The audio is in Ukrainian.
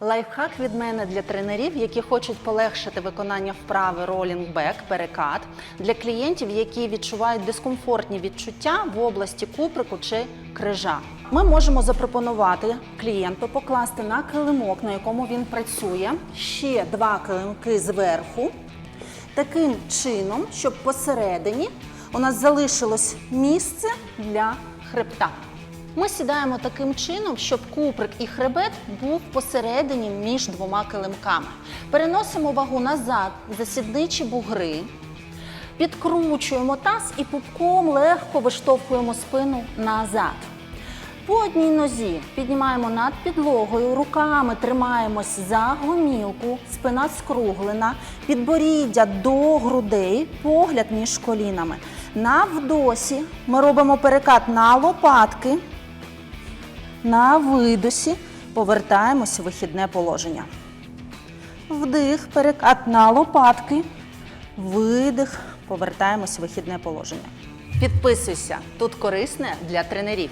Лайфхак від мене для тренерів, які хочуть полегшити виконання вправи ролінг бек, перекат, для клієнтів, які відчувають дискомфортні відчуття в області куприку чи крижа. Ми можемо запропонувати клієнту покласти на килимок, на якому він працює, ще два килимки зверху, таким чином, щоб посередині у нас залишилось місце для хребта. Ми сідаємо таким чином, щоб куприк і хребет був посередині між двома килимками. Переносимо вагу назад за сідничі бугри, підкручуємо таз і пупком легко виштовхуємо спину назад. По одній нозі піднімаємо над підлогою, руками тримаємось за гомілку, спина скруглена, підборіддя до грудей, погляд між колінами. На вдосі ми робимо перекат на лопатки. На видосі повертаємось в вихідне положення. Вдих, перекат на лопатки. Видих, повертаємось в вихідне положення. Підписуйся, тут корисне для тренерів.